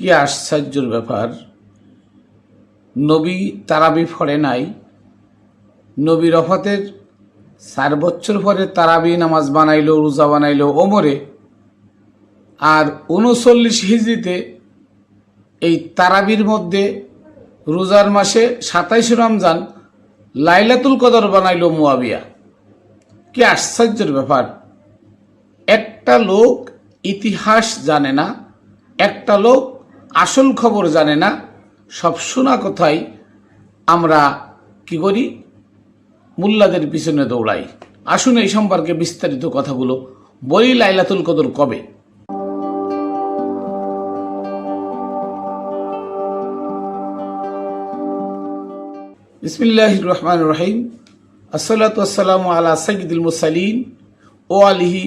কি আশ্চর্যর ব্যাপার? নবী তারাবি ফড়ে নাই। নবী রফাতের চার বছর পরে তারাবি নামাজ বানাইলো, রোজা বানাইলো ওমরে। আর উনচল্লিশ হিজড়িতে এই তারাবির মধ্যে রোজার মাসে সাতাইশ রমজান লাইলাতুল কদর বানাইল মুয়াবিয়া। কি আশ্চর্যের ব্যাপার। একটা লোক ইতিহাস জানে না, একটা লোক আসল খবর জানে না, সব শোনা কথাই আমরা কি করি? মুল্লাদের পিছনে দৌড়াই। আসুন এই সম্পর্কে বিস্তারিত কথাগুলো বলি লাইলাতুল কদর কবে? বিসমিল্লাহ রহমান রহিম। আসসালাতু আসসালামু আলা সঈদুল মুসালিন ও আলিহি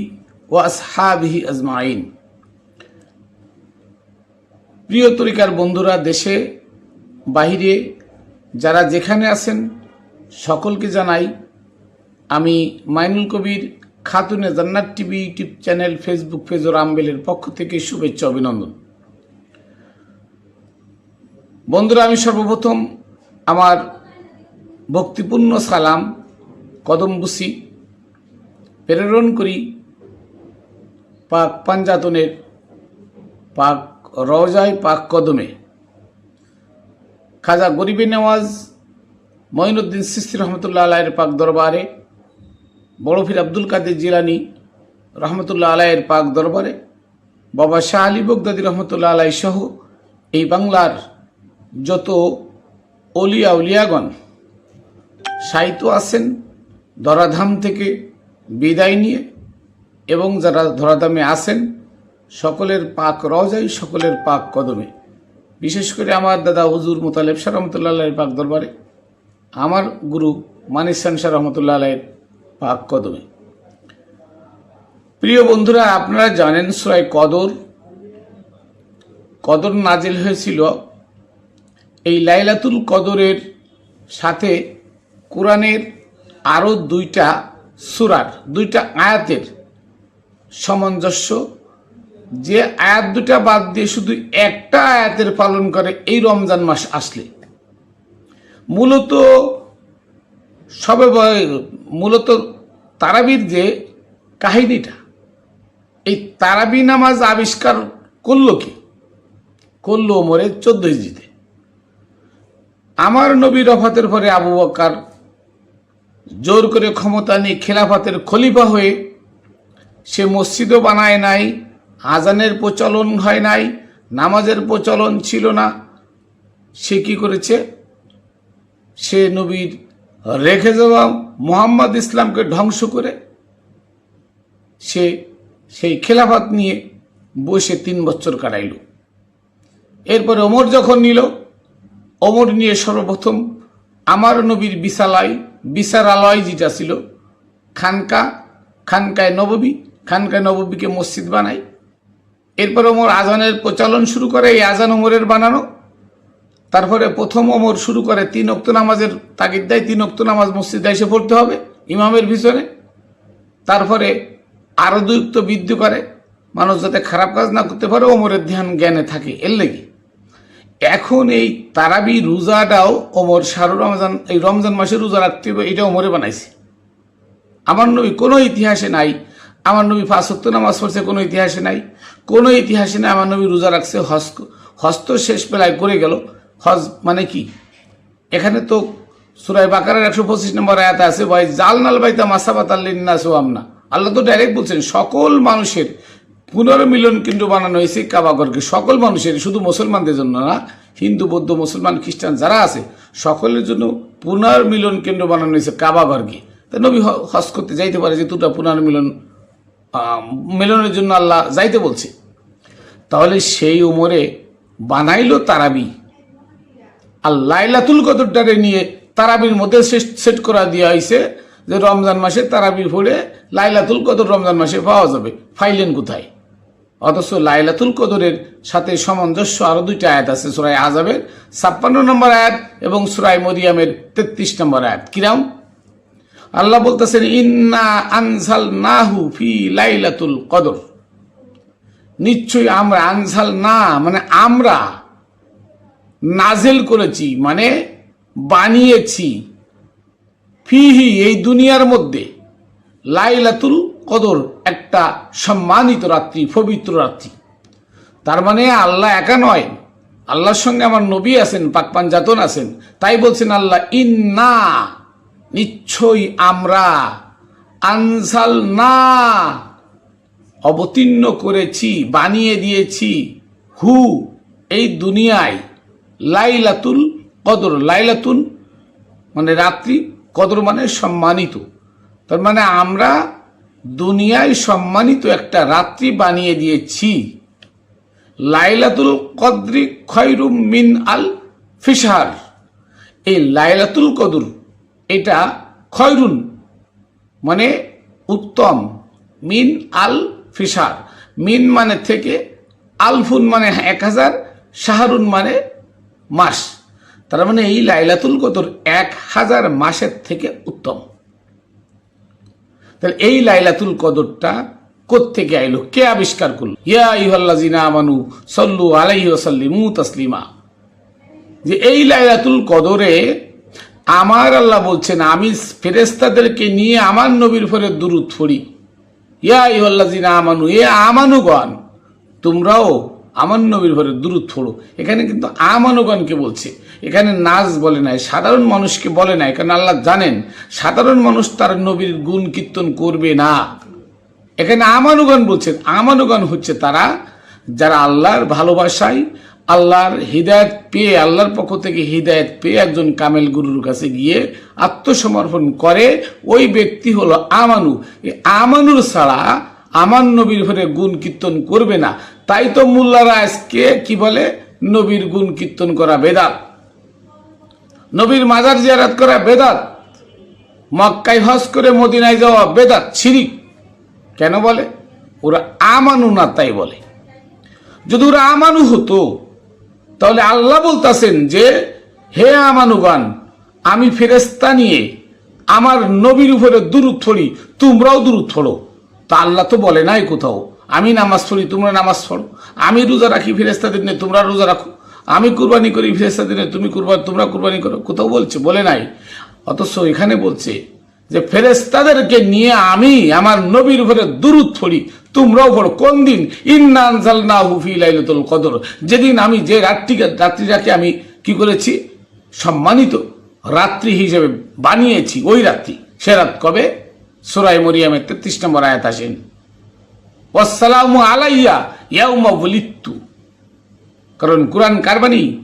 ও আসহাবিহি আজমাইন। প্রিয় তরিকার বন্ধুরা, দেশে, বাহিরে যারা যেখানে আছেন, সকলকে জানাই, আমি Mainul Kabir, Khatune Jannat TV YouTube channel, Facebook page ও রামবেলের পক্ষ থেকে শুভেচ্ছা অভিনন্দন। বন্ধুরা, আমি সর্বপ্রথম আমার ভক্তিপূর্ণ সালাম কদমবুসি প্রেরণ করি পাক পাঞ্জাতনের পাক রওজায় পাক কদমে। খাজা গরিবে নেওয়াজ, মঈনুদ্দিন সিস্তি রহমতুল্লাহ আলাহের পাক দরবারে, বড়ফির আব্দুল কাদের জিলানি রহমতুল্লাহ আলাহের পাক দরবারে, বাবা শাহ আলী বগদাদি রহমতুল্লাহ আলাই সহ এই বাংলার যত অলিয়া উলিয়াগণ সাহিত্য আছেন, ধরাধাম থেকে বিদায় নিয়ে এবং যারা ধরাধামে আসেন সকলের পাক রজাই, সকলের পাক কদমে। বিশেষ করে আমার দাদা হুজুর মোতালেব শাহ রহমতুল্লাহ পাক দরবারে, আমার গুরু মানিসান শাহ রহমতুল্লাহ আলাহের পাক কদমে। প্রিয় বন্ধুরা, আপনারা জানেন সুরাই কদর? কদর নাজিল হয়েছিল এই লাইলাতুল কদরের সাথে কোরআনের আরও দুইটা সুরার, দুইটা আয়াতের সামঞ্জস্য যে আয়াত দুটা বাদ দিয়ে শুধু একটা আয়াতের পালন করে এই রমজান মাস আসলে। মূলত সবে মূলত তারাবির যে কাহিনীটা, এই তারাবি নামাজ আবিষ্কার করল কি? করল ওমরের চোদ্দ হিজিতে আমার নবী রফাতের পরে আবু বক্কার জোর করে ক্ষমতা নিয়ে খেলাফাতের খলিফা হয়ে সে মসজিদও বানায় নাই আজানের প্রচলন হয় নাই, নামাজের প্রচলন ছিল না। সে কি করেছে? সে নবীর রেখে যাওয়া মোহাম্মদ ইসলামকে ধ্বংস করে সে সেই খেলাফাত নিয়ে বসে তিন বছর কাটাইল। এরপরে ওমর যখন নিল, ওমর নিয়ে সর্বপ্রথম আমার নবীর বিশালায় বিশারালয় যেটা ছিল, খানকা, খানকায় নববী, খানকায় নববীকে মসজিদ বানাই এরপর ওমর আজানের প্রচলন শুরু করে, এই আজান ওমরের বানানো। তারপরে প্রথম ওমর শুরু করে, তিন অক্ত নামাজের তাগিদ দেয়, তিন অক্ত নামাজ মসজিদে এসে পড়তে হবে, ইমামের পিছনে তারপরে আরও দুযুক্ত বৃদ্ধি করে, মানুষ যাতে খারাপ কাজ না করতে পারে, ওমরের ধ্যান জ্ঞানে থাকে, এর লেগে। এখন এই তারাবি রোজাটাও ওমর শাহরু রমজান, এই রমজান মাসে রোজা রাখতে হবে, এটা ওমরে বানাইছে। আমার নবী কোনো ইতিহাসে নাই আমার নবী ফাঁসত্ব নামাজ পড়ছে, কোনো ইতিহাসে নাই। কোনো ইতিহাসে নাই, আমার নবী রোজা রাখছে, হস্ত হস্ত শেষ বেলায় করে গেল। হজ মানে কি? এখানে তো সুরাই বাকারের একশো পঁচিশ নম্বর আয়াত আছে ভাই জাল নাল বাইতা মাসাবাত আল্লিনা সোয়ামনা আল্লাহ তো ডাইরেক্ট বলছেন, সকল মানুষের পুনর্মিলন কেন্দ্র বানানো হয়েছে কাবাগরকে সকল মানুষের, শুধু মুসলমানদের জন্য না, হিন্দু, বৌদ্ধ, মুসলমান, খ্রিস্টান, যারা আছে, সকলের জন্য পুনর্মিলন কেন্দ্র বানানো হয়েছে কাবাগরকে তা নবী হজ করতে যাইতে পারে যে দুটা পুনর্মিলন মিলনের জন্য আল্লাহ যাইতে বলছে। তাহলে সেই উমরে বানাইল তারাবি। আর লাইলাতুল কদরটারে নিয়ে তারাবির মধ্যে সেট- করা দেওয়া হয়েছে যে রমজান মাসে তারাবি পড়ে লাইলাতুল কদর রমজান মাসে পাওয়া যাবে। ফাইলেন কোথায়? অথচ লাইলাতুল কদরের সাথে সামঞ্জস্য আরও দুইটা আয়াত আছে সুরাই আজাবের ছাপ্পান্ন নম্বর আয়াত এবং সুরাই মরিয়ামের তেত্রিশ নম্বর আয়াত। কিরাম? আল্লাহ বলতেছেন, ইন্না আনসাল নাহু ফি লাইলাতুল কদর। নিশ্চয়ই আমরা আনসাল না মানে আমরা নাজেল করেছি মানে বানিয়েছি ফিহি এই দুনিয়ার মধ্যে। লাইলাতুল কদর একটা সম্মানিত রাত্রি, পবিত্র রাত্রি। তার মানে আল্লাহ একা নয়, আল্লাহর সঙ্গে আমার নবী আছেন পাকপান জাতন আছেন। তাই বলছেন আল্লাহ, ইন্না নিশ্চয়ই আমরা আনসাল না অবতীর্ণ করেছি, বানিয়ে দিয়েছি। হু, এই দুনিয়ায় লাইলাতুল কদর। লাইলাতুল মানে রাত্রি, কদর মানে সম্মানিত। তার মানে আমরা দুনিয়ায় সম্মানিত একটা রাত্রি বানিয়ে দিয়েছি। লাইলাতুল কদরি খয়রুম মিন আল ফিসার এই লাইলাতুল কদর এটা খয়রুন মানে উত্তম, মিন আল ফিসার। মিন মানে থেকে আলফুন মানে এক হাজার, শাহরুন মানে মাস। তার মানে এই লাইলাতুল কদর এক হাজার মাসের থেকে উত্তম। তাহলে এই লাইলাতুল কদরটা কোত্থেকে আইলো? কে আবিষ্কার করল? ইয়া ইহল্লাজিনা আমানু সল্লু আলাইহি ওয়াসাল্লিমু তাসলিমা। যে এই লাইলাতুল কদরে আমার আল্লাহ বলছেন, আমি ফেরেস্তাদেরকে নিয়ে আমার নবীর ফরে দুরুদ ফড়ি ইয়া ইহল্লাজিনা আমানু, এ আমানুগণ, তোমরাও আমার নবীর ঘরে দূরত ফোড়ো এখানে কিন্তু আমানুগণকে বলছে। এখানে নাচ বলে নাই, সাধারণ মানুষকে বলে নাই, কারণ আল্লাহ জানেন, সাধারণ মানুষ তার নবীর গুণ কীর্তন করবে না। এখানে আমানুগণ বলছেন, আমানুগণ হচ্ছে তারা যারা আল্লাহর ভালোবাসায় আল্লাহর হৃদায়ত পেয়ে, আল্লাহর পক্ষ থেকে হৃদায়ত পেয়ে একজন কামেল গুরুর কাছে গিয়ে আত্মসমর্পণ করে, ওই ব্যক্তি হলো আমানু। এই আমানুর ছাড়া আমার নবীর ঘরে গুণ কীর্তন করবে না। তাই তো মোল্লারা আজকে কি বলে? নবীর গুণ কীর্তন করা বেদাত। নবীর মাজার জিয়ারাত করা বেদাত। মক্কায় হজ করে মদিনায় যাওয়া বেদাত, ছিরিক। কেন বলে? ওরা আমানু না তাই বলে। যদি ওরা আমানু হতো তাহলে আল্লাহ বলতাছেন যে, হে আমানুগান আমি ফেরেস্তা নিয়ে আমার নবীর উপরে দূরত ছড়ি, তোমরাও দূরত ছড়ো। তা আল্লাহ তো বলে নাই কোথাও, আমি নামাজ পড়ি, তোমরা নামাজ পড়ো। আমি রোজা রাখি ফেরেস্তাদের নিয়ে, তোমরা রোজা রাখো। আমি কুরবানি করি ফেরেস্তাদের নিয়ে, তুমি কুরবানি তোমরা কুরবানি করো। কোথাও বলছে, বলে নাই। অথচ এখানে বলছে যে ফেরেস্তাদেরকে নিয়ে আমি আমার নবীর উপরে দুরুদ পড়ি। তোমরাও পড়ো। কোন দিন? ইন্নানজাল না হুফি কদর। যেদিন আমি যে রাত্রিকে রাত্রিটাকে আমি কি করেছি? সম্মানিত রাত্রি হিসেবে বানিয়েছি ওই রাত্রি। সে রাত কবে? সোরাই মরিয়ামের তেত্রিশ নম্বর আয়াত আসেন। ওয়াসালামু আলাইয়া ইয়াউমা বলিত্তু। কারণ কোরআন কারবানি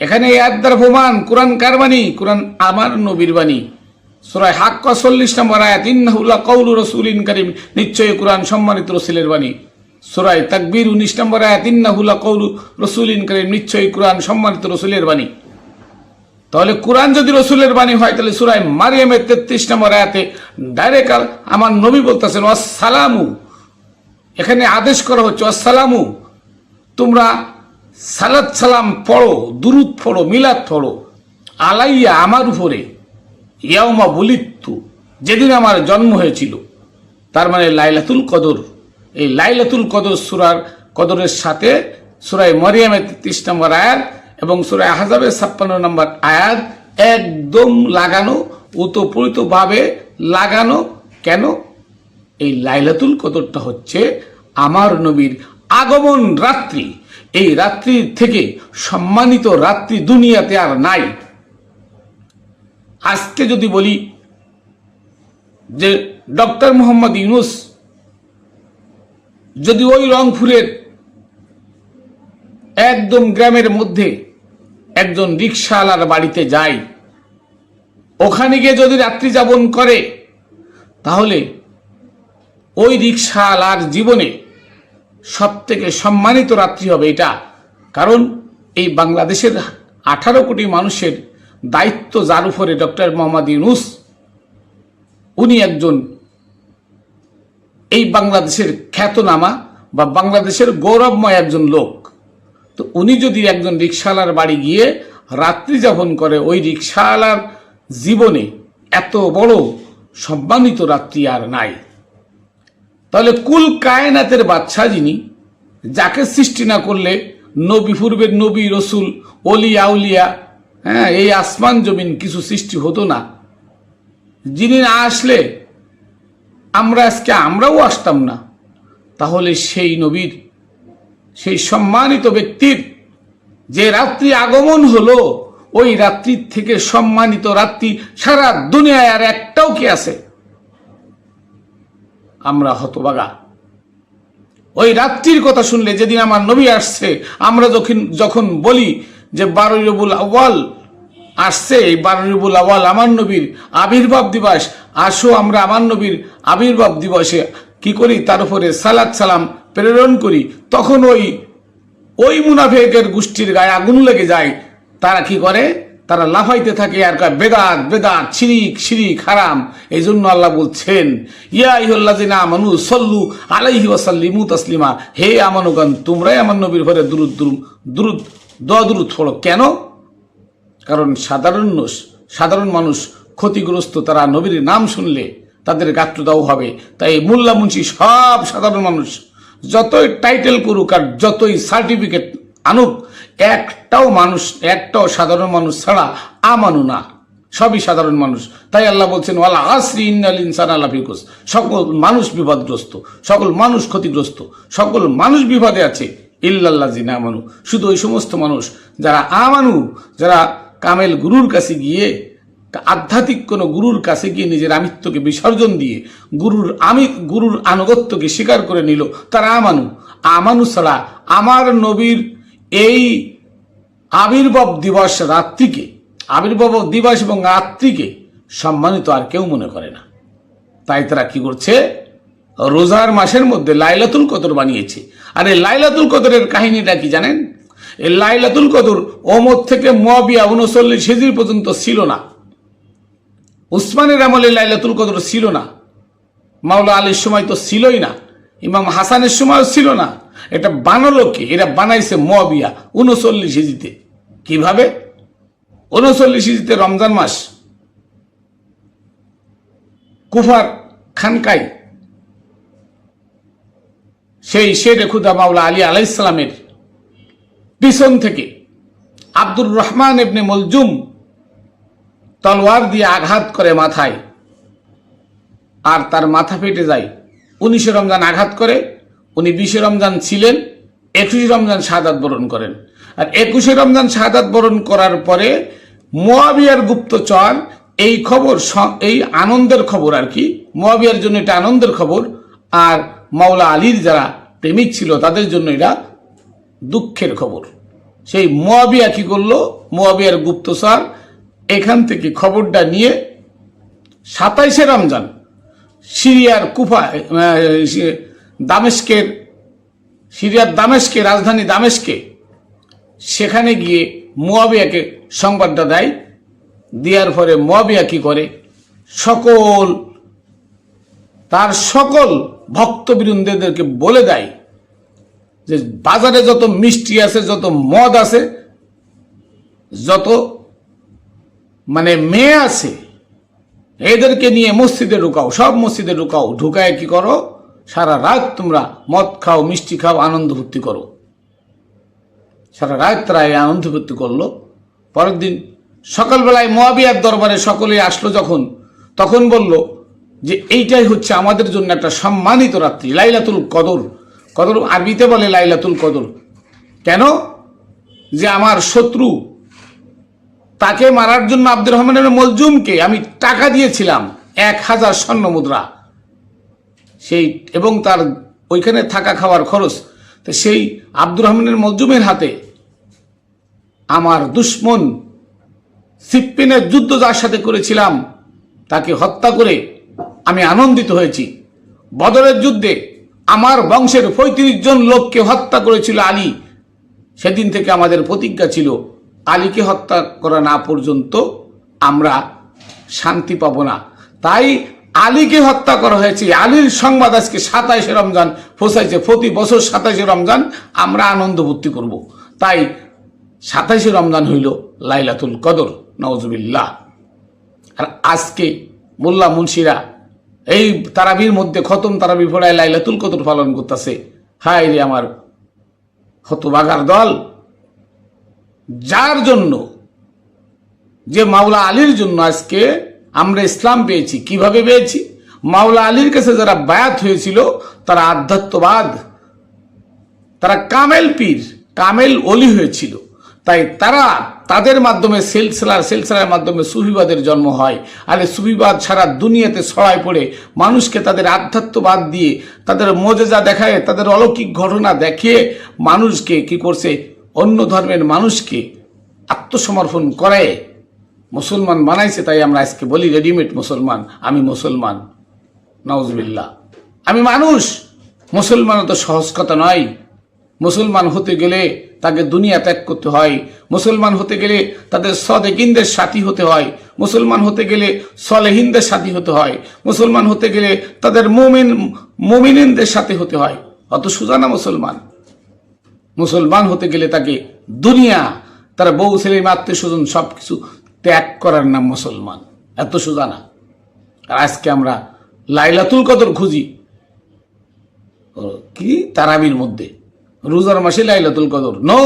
এখানে এর দ্বারা প্রমাণ, কোরআন কারবানি কোরআন আমার নবীর বাণী। সুরায় হাক্ক চল্লিশ নম্বর আয়াত ইন্নাহুল্লাহ কৌলু রসুলিন করিম। নিশ্চয়ই কোরআন সম্মানিত রসুলের বাণী। সুরায় তাকবীর উনিশ নম্বর আয়াত ইন্নাহুল্লাহ কৌলু রসুলিন করিম। কোরআন সম্মানিত রসুলের বাণী। তাহলে কোরআন যদি রসুলের বাণী হয়, তাহলে সুরায় মারিয়ামের তেত্রিশ নম্বর আয়াতে ডাইরেক্ট আমার নবী বলতেছেন আসসালামু এখানে আদেশ করা হচ্ছে আসসালামু তোমরা সালাত সালাম পড়ো, দুরুদ পড়ো, মিলাদ পড়ো, আলাইয়া আমার উপরে। ইয়াউমা বলিত্তু, যেদিন আমার জন্ম হয়েছিল, তার মানে লাইলাতুল কদর। এই লাইলাতুল কদর সুরার কদরের সাথে সুরায় মরিয়ামের তেত্রিশ নম্বর আয়াত এবং সুরায় হাজাবের ছাপ্পান্ন নম্বর আয়াত একদম লাগানো, ওতপ্রোতভাবে লাগানো। কেন? এই লাইলাতুল কদরটা হচ্ছে আমার নবীর আগমন রাত্রি। এই রাত্রি থেকে সম্মানিত রাত্রি দুনিয়াতে আর নাই। আজকে যদি বলি যে ডক্টর মোহাম্মদ ইউনুস যদি ওই রংপুরের একদম গ্রামের মধ্যে একজন রিক্সাওয়ালার বাড়িতে যায়, ওখানে গিয়ে যদি রাত্রি যাপন করে, তাহলে ওই রিক্সাওয়ালার জীবনে সব থেকে সম্মানিত রাত্রি হবে এটা। কারণ এই বাংলাদেশের আঠারো কোটি মানুষের দায়িত্ব যার উপরে ডক্টর মোহাম্মদ ইউনুস, উনি একজন এই বাংলাদেশের খ্যাতনামা বা বাংলাদেশের গৌরবময় একজন লোক। তো উনি যদি একজন রিক্সাওয়ালার বাড়ি গিয়ে রাত্রি যাপন করে, ওই রিক্সাওয়ালার জীবনে এত বড় সম্মানিত রাত্রি আর নাই। তাহলে কুল কায়নাতের বাচ্চা যিনি, যাকে সৃষ্টি না করলে নবী পূর্বের নবী রসুল অলি আউলিয়া হ্যাঁ এই আসমান জমিন কিছু সৃষ্টি হতো না। যিনি না আসলে, আমরা আজকে আমরাও আসতাম না। তাহলে সেই নবীর, সেই সম্মানিত ব্যক্তির যে রাত্রি আগমন হলো, ওই রাত্রির থেকে সম্মানিত রাত্রি সারা দুনিয়ায় আর একটাও কি আছে? আমরা হতবাগা। ওই রাত্রির কথা শুনলে যেদিন আমার নবী আসছে, আমরা যখন যখন বলি যে বারোই রবুল আওয়াল আসছে, এই বারোই রবুল আওয়াল আমার নবীর আবির্ভাব দিবস। আসো আমরা আমার নবীর আবির্ভাব দিবসে কি করি? তার উপরে সালাদ সালাম প্রেরণ করি। তখন ওই ওই মুনাফেকের গোষ্ঠীর গায়ে আগুন লেগে যায়। তারা কি করে? তারা লাফাইতে থাকে আর বেদাত বেদাত, শিরিক শিরিক, হারাম। এই জন্য আল্লাহ বলছেন, ইয়া মানু সল্লু আলাইহি ওয়াসাল্লিমু তাসলিমা। হে আমানুগান তোমরাই আমার নবীর ঘরে দুরুদ দুরুদ দুরুদ দুরুদ পড়ো। কেন? কারণ সাধারণ সাধারণ মানুষ ক্ষতিগ্রস্ত, তারা নবীর নাম শুনলে তাদের গাত্রদাও হবে। তাই মোল্লা মুন্সি সব সাধারণ মানুষ, যতই টাইটেল করুক আর যতই সার্টিফিকেট আনুক, একটাও মানুষ, একটাও সাধারণ মানুষ ছাড়া আমানু না। সবই সাধারণ মানুষ। তাই আল্লাহ বলছেন, ওয়ালা আসরি ইন্নাল ইনসান আল্লাহ সকল মানুষ বিপদগ্রস্ত, সকল মানুষ ক্ষতিগ্রস্ত, সকল মানুষ বিপদে আছে। ইল্লাল্লাহ জিনা আমানু। শুধু ওই সমস্ত মানুষ যারা আমানু, যারা কামেল গুরুর কাছে গিয়ে, আধ্যাত্মিক কোনো গুরুর কাছে গিয়ে নিজের আমিত্বকে বিসর্জন দিয়ে গুরুর আমি, গুরুর আনুগত্যকে স্বীকার করে নিল, তারা আমানু। আমানু ছাড়া আমার নবীর এই আবির্ভাব দিবস রাত্রিকে, আবির্ভাব দিবস এবং রাত্রিকে সম্মানিত আর কেউ মনে করে না। তাই তারা কি করছে? রোজার মাসের মধ্যে লাইলাতুল কদর বানিয়েছে। আর এই লাইলাতুল কদরের কাহিনীটা কি জানেন? এই লাইলাতুল কদর ওমর থেকে মুয়াবিয়া উনচল্লিশ হিজড়ি পর্যন্ত ছিল না। উসমানের আমলে লাইলাতুল কদর ছিল না। মাওলা আলীর সময় তো ছিলই না। ইমাম হাসানের সময়ও ছিল না। এটা বানালো কে? এরা বানাইছে মুয়াবিয়া উনচল্লিশ হিজিতে কীভাবে? উনচল্লিশ হিজিতে রমজান মাস। কুফার খানকাই সেই শের খুদা মাওলা আলী আলাইসালামের পিছন থেকে আব্দুর রহমান এবনে মলজুম তলোয়ার দিয়ে আঘাত করে মাথায়। আর তার মাথা ফেটে যায়। উনিশে রমজান আঘাত করে, উনি বিশে রমজান ছিলেন, একুশে রমজান শাহাদাত বরণ করেন। আর একুশে রমজান শাহাদাত বরণ করার পরে মোয়াবিয়ার গুপ্তচর, এই খবর এই আনন্দের খবর আর কি, মোয়াবিয়ার জন্য এটা আনন্দের খবর। আর মাওলা আলীর যারা প্রেমিক ছিল তাদের জন্য এটা দুঃখের খবর। সেই মোয়াবিয়া কি করল? মোয়াবিয়ার গুপ্তসার এখান থেকে খবরটা নিয়ে সাতাইশে রমজান সিরিয়ার কুফা আহ, সে- দামেস্কের সিরিয়ার দামেস্কে রাজধানী দামেস্কে সেখানে গিয়ে মোয়াবিয়াকে সংবাদটা দেয়। দেওয়ার পরে মোয়াবিয়া কি করে? সকল তার সকল ভক্তবৃন্দদেরকে বলে দেয় যে বাজারে যত মিষ্টি আছে, যত মদ আছে, যত মানে মেয়ে আছে, এদেরকে নিয়ে মসজিদে ঢুকাও, সব মসজিদে ঢুকাও। ঢুকায় কি করো? সারা রাত তোমরা মদ খাও, মিষ্টি খাও, আনন্দ ফুর্তি করো। সারা রাত তারা এই আনন্দ ফুর্তি করল। পরের দিন সকালবেলায় মোয়াবিয়ার দরবারে সকলে আসলো যখন, তখন বলল যে এইটাই হচ্ছে আমাদের জন্য একটা সম্মানিত রাত্রি, লাইলাতুল কদর। কদর আরবিতে বলে লাইলাতুল কদর। কেন? যে আমার শত্রু তাকে মারার জন্য আব্দুর রহমানের মলজুমকে আমি টাকা দিয়েছিলাম, এক হাজার স্বর্ণ মুদ্রা। সেই এবং তার ওইখানে থাকা খাওয়ার খরচ। তো সেই আব্দুর রহমানের মলজুমের হাতে আমার দুশ্মন সিপ্পিনের যুদ্ধ যার সাথে করেছিলাম, তাকে হত্যা করে আমি আনন্দিত হয়েছি। বদরের যুদ্ধে আমার বংশের পঁয়ত্রিশ জন লোককে হত্যা করেছিল আলী। সেদিন থেকে আমাদের প্রতিজ্ঞা ছিল, আলীকে হত্যা করা না পর্যন্ত আমরা শান্তি পাব না। তাই আলীকে হত্যা করা হয়েছে। আলীর সংবাদ আজকে সাতাইশে রমজান ফোসাইছে। প্রতি বছর সাতাইশে রমজান আমরা আনন্দ ভর্তি করব। তাই সাতাইশে রমজান হইল লাইলাতুল কদর নওয়াজবিল্লাহ আর আজকে মোল্লা মুন্সিরা এই তারাবির মধ্যে খতম তারাবি পড়ায় লাইলাতুল কদর পালন করতেছে। হায় রে আমার হতবাগার দল। যার জন্য? যে মাওলা আলীর জন্য আজকে আমরা ইসলাম পেয়েছি। কীভাবে পেয়েছি? মাওলা আলীর কাছে যারা বায়াত হয়েছিল, তারা আধ্যাত্মবাদ, তারা কামেল পীর, কামেল অলি হয়েছিল। তাই তারা তাদের মাধ্যমে সেলসেলার সেলসেলার মাধ্যমে সুফিবাদের জন্ম হয়। আর সুফিবাদ সারা দুনিয়াতে ছড়ায় পড়ে। মানুষকে তাদের আধ্যাত্মবাদ দিয়ে, তাদের মজেজা দেখায়, তাদের অলৌকিক ঘটনা দেখিয়ে মানুষকে কি করছে? অন্য ধর্মের মানুষকে আত্মসমর্পণ করে মুসলমান বানাইছে, তাই আমরা আজকে বলি রেডিমেড মুসলমান। আমি মুসলমান। নওয়াজবিল্লা আমি মানুষ। মুসলমান তো সহজ কথা নয়। মুসলমান হতে গেলে তাকে দুনিয়া ত্যাগ করতে হয়। মুসলমান হতে গেলে তাদের সদেকিনদের সাথী হতে হয়। মুসলমান হতে গেলে সলেহিনদের সাথী হতে হয়। মুসলমান হতে গেলে তাদের মুমিন, মুমিনিনদের সাথে হতে হয়। অত সুজানা মুসলমান? মুসলমান হতে গেলে তাকে দুনিয়া, তার বউ ছেলে আত্মীয় স্বজন সব কিছু ত্যাগ করার নাম মুসলমান। এত সুজানা আর আজকে আমরা লাইলাতুল কদর খুঁজি। কি? তারাবির মধ্যে। রোজার মাসে লাইলাতুল কদর। নো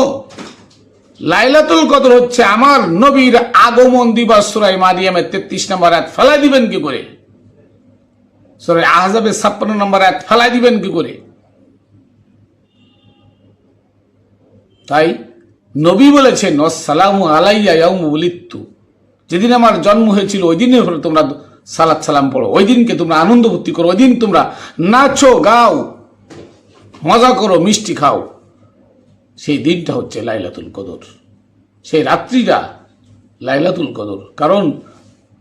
লাইলাতুল কদর হচ্ছে আমার নবীর আগমন দিবস সুরাই মারিয়ামের তেত্রিশ নম্বর এক ফেলাই দিবেন কি করে? সুরাই আহজাবের ছাপ্পান্ন নম্বর এক ফেলাই দিবেন কি করে? তাই নবী বলেছেন সালামু আলাইয়া যেদিন আমার জন্ম হয়েছিল, ওই দিনে তোমরা সালাত সালাম পড়ো। ওই দিনকে তোমরা আনন্দ ভর্তি করো। ওই দিন তোমরা নাচো, গাও মজা করো, মিষ্টি খাও। সেই দিনটা হচ্ছে লাইলাতুল কদর। সেই রাত্রিটা লাইলাতুল কদর। কারণ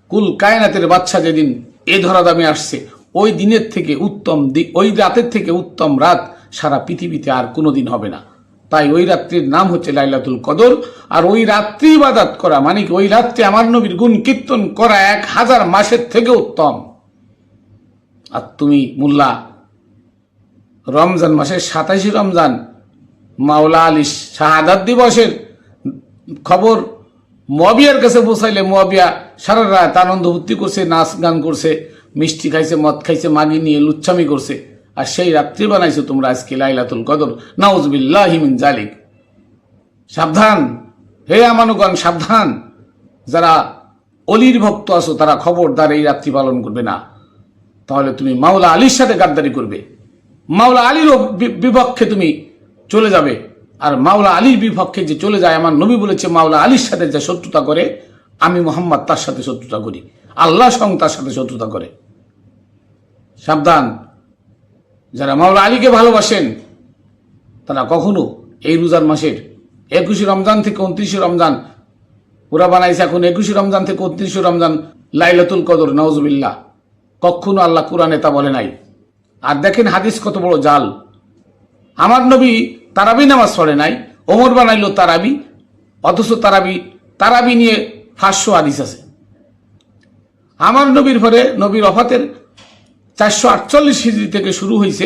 কুল কায়নাতের বাচ্চা যেদিন এ ধরা দামে আসছে, ওই দিনের থেকে উত্তম দিক ওই রাতের থেকে উত্তম রাত সারা পৃথিবীতে আর কোনো দিন হবে না। তাই ওই রাত্রির নাম হচ্ছে লাইলাতুল কদর। আর ওই রাত্রি ইবাদাত করা মানে কি? ওই রাত্রে আমার নবীর গুণ কীর্তন করা এক হাজার মাসের থেকে উত্তম। আর তুমি মোল্লা রমজান মাসের সাতাশে রমজান মাওলা আলী শাহাদাত দিবসের খবর মবিয়ার কাছে পৌঁছাইলে মবিয়া সারা রাত আনন্দ ভর্তি করছে, নাচ গান করছে, মিষ্টি খাইছে, মদ খাইছে, মাগি নিয়ে লুচ্ছামি করছে। আর সেই রাত্রি বানাইছো তোমরা আজকে লাইলাতুল কদর। নাউজবিল্লাহিমিন জালিক সাবধান। হে আমানুগণ, সাবধান। যারা অলির ভক্ত আছো, তারা খবরদার এই রাত্রি পালন করবে না। তাহলে তুমি মাওলা আলীর সাথে গাদ্দারি করবে। মাওলা আলীরও বিপক্ষে তুমি চলে যাবে। আর মাওলা আলীর বিপক্ষে যে চলে যায়, আমার নবী বলেছে, মাওলা আলীর সাথে যে শত্রুতা করে, আমি মোহাম্মদ তার সাথে শত্রুতা করি। আল্লাহ স্বয়ং তার সাথে শত্রুতা করে। সাবধান। যারা মাওলা আলীকে ভালোবাসেন, তারা কখনো এই রোজার মাসের একুশে রমজান থেকে উনত্রিশে রমজান, ওরা বানাইছে এখন একুশে রমজান থেকে উনত্রিশে রমজান লাইলাতুল কদর নওজবিল্লা কখনো আল্লাহ কোরআনে তা বলে নাই। আর দেখেন হাদিস কত বড় জাল। আমার নবী তারাবি নামাজ পড়ে নাই, ওমর বানাইল তারাবি, অথচ তারাবি তারাবি নিয়ে ফাঁসশো হাদিস আছে। আমার নবীর পরে নবীর অফাতের চারশো আটচল্লিশ হিজড়ি থেকে শুরু হয়েছে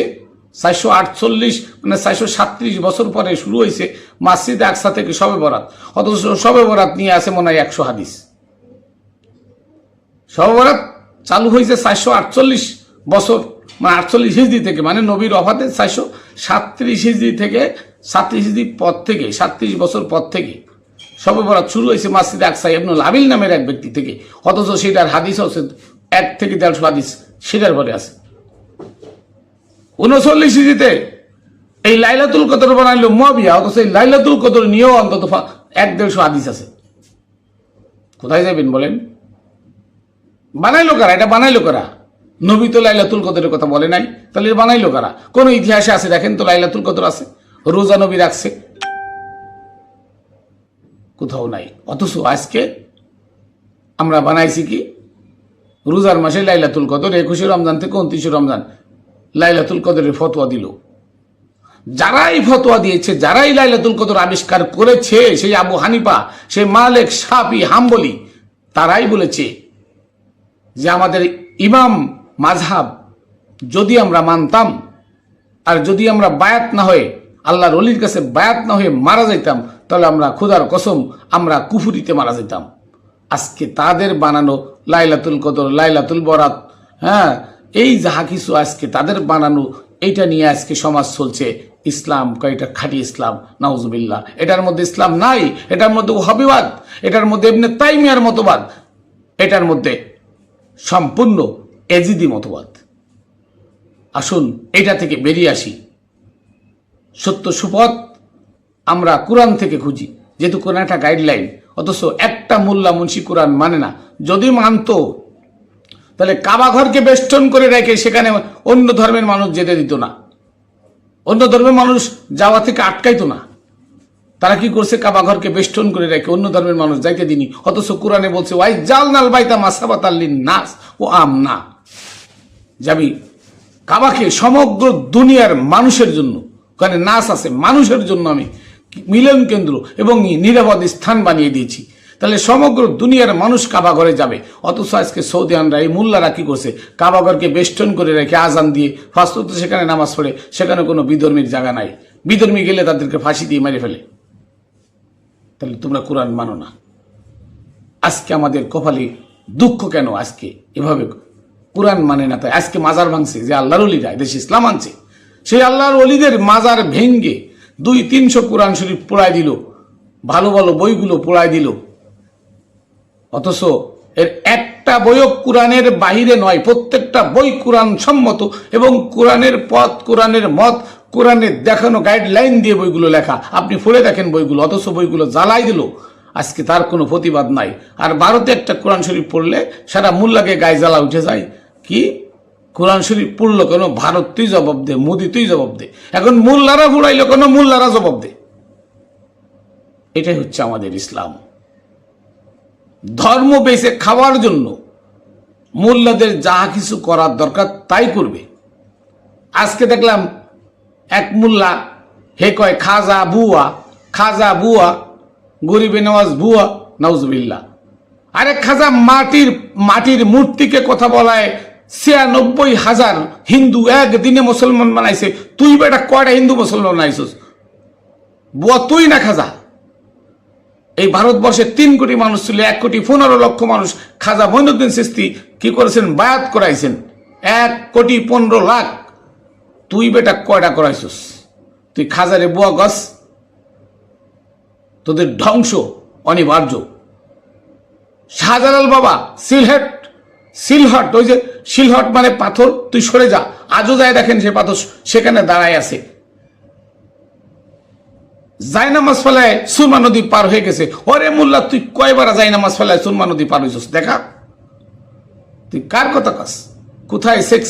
চারশো আটচল্লিশ মানে চারশো সাতত্রিশ বছর পরে শুরু হয়েছে মাসজিদ আকসা থেকে সবে বরাত, অথচ সবে বরাত নিয়ে আসে মনে হয় একশো হাদিস। সবে বরাত চালু হয়েছে চারশো আটচল্লিশ বছর মানে আটচল্লিশ হিজড়ি থেকে মানে নবীর অফাতে চারশো সাতত্রিশ হিজড়ি থেকে, সাতত্রিশ হিজড়ি পর থেকে, সাতত্রিশ বছর পর থেকে। সবে শুরু হয়েছে মাসজিদ আকসা ইবনুল আবিল নামের এক ব্যক্তি থেকে। অথচ সেটার হাদিস হচ্ছে এক থেকে দেড়শো হাদিস, সেটার পরে আছে। উনচল্লিশ হিজড়িতে এই লাইলাতুল কদর বানাইলো মবিয়া অথচ এই লাইলাতুল কদর নিয়েও অন্তত এক দেড়শো হাদিস আছে। কোথায় যাবেন বলেন? বানাইলো কারা? এটা বানাইলো কারা? নবী তো লাইলাতুল কদরের কথা বলে নাই। তাহলে বানাইলো কারা? কোন ইতিহাসে আছে? দেখেন তো লাইলাতুল কদর আছে। রোজা নবী রাখছে। কোথাও নাই। অথচ আজকে আমরা বানাইছি কি? রোজার মাসে লাইলাতুল কদর, একুশে রমজান থেকে উনত্রিশে রমজান লাইলাতুল কদরের ফতোয়া দিল। যারাই ফতোয়া দিয়েছে, যারাই লাইলাতুল কদর আবিষ্কার করেছে, সেই আবু হানিফা, সেই মালেক সাপি হাম্বলি, তারাই বলেছে যে আমাদের ইমাম মাঝহাব, যদি আমরা মানতাম, আর যদি আমরা বায়াত না হয়ে, আল্লাহর অলির কাছে বায়াত না হয়ে মারা যাইতাম, তাহলে আমরা খুদার কসম, আমরা কুফুরিতে মারা যেতাম আজকে তাদের বানানো লাইলাতুল কদর, লাইলাতুল বরাত হ্যাঁ এই যাহা কিছু আজকে তাদের বানানো, এইটা নিয়ে আজকে সমাজ চলছে। ইসলাম কয় এটা খাঁটি ইসলাম? নাউজুবিল্লাহ। এটার মধ্যে ইসলাম নাই, এটার মধ্যে ওহাবিবাদ, এটার মধ্যে এমনি তাইমিয়ার মতবাদ, এটার মধ্যে সম্পূর্ণ এজিদি মতবাদ। আসুন এটা থেকে বেরিয়ে আসি। সত্য সুপথ আমরা কোরআন থেকে খুঁজি। যেহেতু কোরআন একটা গাইডলাইন অথচ একটা মোল্লা মুন্সি কোরআন মানে না। যদি মানত, তাহলে কাবাঘরকে বেষ্টন করে রেখে সেখানে অন্য ধর্মের মানুষ যেতে দিত না। অন্য ধর্মের মানুষ যাওয়া থেকে আটকাইতো না। তারা কি করছে? কাবাঘরকে বেষ্টন করে রেখে অন্য ধর্মের মানুষ যাইতে দিনি অথচ কোরআনে বলছে ওয়াই জাল নাল বাইতা মাসাবাত নাস ও আম না যাবি কাবাকে সমগ্র দুনিয়ার মানুষের জন্য, ওখানে নাচ আছে, মানুষের জন্য আমি মিলন কেন্দ্র এবং নিরাপদ স্থান বানিয়ে দিয়েছি। তাহলে সমগ্র দুনিয়ার মানুষ কাবাঘরে যাবে। অথচ আজকে সৌদি আনরা এই মোল্লারা কি করছে? কাবাঘরকে বেষ্টন করে রেখে আজান দিয়ে ফাস্তত সেখানে নামাজ পড়ে, সেখানে কোনো বিধর্মীর জায়গা নাই। বিধর্মী গেলে তাদেরকে ফাঁসি দিয়ে মেরে ফেলে। তাহলে তোমরা কোরআন মানো না। আজকে আমাদের কপালে দুঃখ কেন আজকে? এভাবে কোরআন মানে না, তাই আজকে মাজার ভাঙছে যে আল্লাহর অলিরা দেশ ইসলাম আনছে। সেই আল্লাহর অলিদের মাজার ভেঙ্গে দুই তিনশো কোরআন শরীফ পোড়ায় দিল, ভালো ভালো বইগুলো পোড়ায় দিল। অথচ এর একটা বইও কোরআনের বাহিরে নয়, প্রত্যেকটা বই কোরআন সম্মত এবং কোরআনের পথ, কোরআনের মত, কোরআনের দেখানো গাইডলাইন দিয়ে বইগুলো লেখা। আপনি পড়ে দেখেন বইগুলো, অথচ বইগুলো জ্বালাই দিল। আজকে তার কোনো প্রতিবাদ নাই। আর ভারতে একটা কোরআন শরীফ পড়লে সারা মোল্লাকে গায়ে জ্বালা উঠে যায়। কি? কোরআন শরীফ পড়ল কেন? ভারত তুই জবাব দে, মোদি তুই জবাব দে। এখন মোল্লারা বুড়াইলো কেন? মোল্লারা জবাব দে। এটাই হচ্ছে আমাদের ইসলাম। ধর্ম বেছে খাওয়ার জন্য মোল্লাদের যা কিছু করার দরকার তাই করবে। আজকে দেখলাম এক মোল্লা, হে কয়, খাজা বুয়া খাজা বুয়া, গরিবে নওয়াজ বুয়া নওজবিল্লা আরে খাজা মাটির মাটির মূর্তিকে কথা বলায় ছিয়ানব্বই হাজার হিন্দু একদিনে মুসলমান বানাইছে। তুই বেটা কয়টা হিন্দু মুসলমান বানাইছিস? বুয়া তুই না খাজা। এই ভারতবর্ষে তিন কোটি মানুষ ছিল, এক কোটি পনেরো লক্ষ মানুষ। খাজা মইনুদ্দিন সিস্তি কি করেছেন? বায়াত করাইছেন। এক কোটি পনেরো লাখ। তুই বেটা কয়টা করাইছিস? তুই খাজারে বুয়া গছ। তোদের ধ্বংস, অনিবার্য। শাহজালাল বাবা, সিলহেট, সিলহট, ওই যে সিলহট মানে পাথর, তুই সরে যা। আজও যায় দেখেন সে পাথর, সেখানে দাঁড়ায় আছে। জাইনামাজ ফেলায় সুরমা নদী পার হয়ে গেছে। ওরে মোল্লা, তুই কয়বার জাইনামাজ ফেলায় সুরমা নদী পার হয়েছিস দেখা। তুই কার কথা কাস? কোথায় শেখ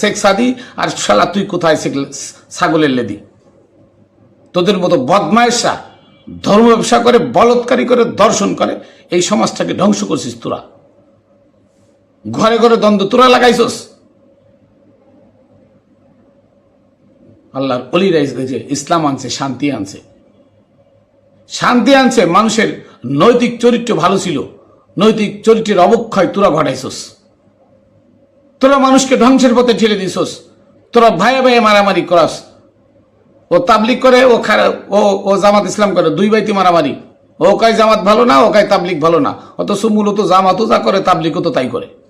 শেখ সাদি? আর শালা, তুই কোথায় শেখ ছাগলের লেদি? তোদের মতো বদমায়েশা ধর্ম ব্যবসা করে, বলৎকারী করে, দর্শন করে, এই সমাজটাকে ধ্বংস করছিস তোরা। ঘরে ঘরে দ্বন্দ্ব, তোরা লাগাইছস? আল্লাহর অলিরা যে ইসলাম আনছে, শান্তি আনছে। শান্তি আনছে মানুষের নৈতিক চরিত্র ভালো ছিল, নৈতিক চরিত্রের অবক্ষয় তোরা ঘটাইছস। তোরা মানুষকে ধ্বংসের পথে ঠেলে দিছস। তোরা ভাইয়ে ভাইয়ে মারামারি করাস। ও তাবলিক করে, ও খারা- ও জামাত ইসলাম করে, দুই বাইতি মারামারি। ও কয় জামাত ভালো না, ও কয় তাবলিক ভালো না। অথচ মূলত জামাতও যা করে তাবলিকও তো তাই করে।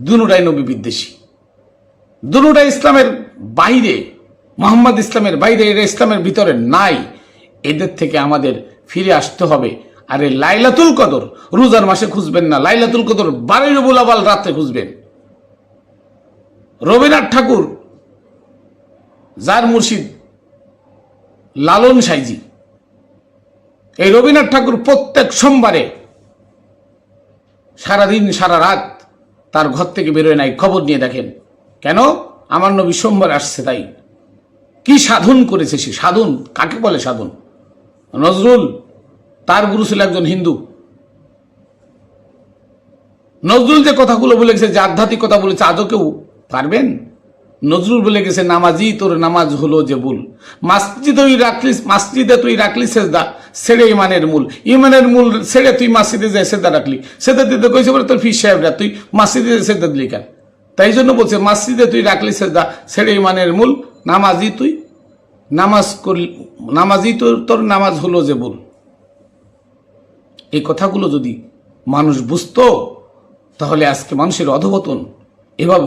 দুটাই নবী বিদ্বেষী। দুটা ইসলামের বাইরে, মোহাম্মদ ইসলামের বাইরে, এরা ইসলামের ভিতরে নাই। এদের থেকে আমাদের ফিরে আসতে হবে। আরে লাইলাতুল কদর, রোজার মাসে খুঁজবেন না। লাইলাতুল কদর, বারোই রবুল আবাল রাতে খুঁজবেন। রবীন্দ্রনাথ ঠাকুর যার মুর্শিদ, লালন সাইজি। এই রবীন্দ্রনাথ ঠাকুর প্রত্যেক সোমবারে সারাদিন, সারা রাত তার ঘর থেকে বেরোয় নাই। খবর নিয়ে দেখেন। কেন? আমার নবী সোমবার আসছে তাই। কি সাধন করেছে সে? সাধন? কাকে বলে সাধন? নজরুল, তার গুরু ছিল একজন হিন্দু। নজরুল যে কথাগুলো বলে গেছে, যে আধ্যাত্মিক কথা বলেছে, আজও কেউ পারবেন? নজরুল বলে গেছে, নামাজি তোর নামাজ হলো যে ভুল। মাসজিদে তুই রাখলি মাসজিদে তুই রাখলি সেজদা। ছেড়ে ইমানের মূল। ইমানের মূল ছেড়ে তুই মাসজিদে যায় সেদা রাখলি। সেদা দিতে কইছে বলে তোর ফিস সাহেবরা, তুই মাসজিদে সেদা দিলি কেন? তাই জন্য বলছে, মাসজিদে তুই রাখলি সেজদা, ছেড়ে ইমানের মূল নামাজি তুই। নামাজ করলি নামাজি তোর তোর নামাজ হলো যে বল এই কথাগুলো যদি মানুষ বুঝতো, তাহলে আজকে মানুষের অধপতন এভাবে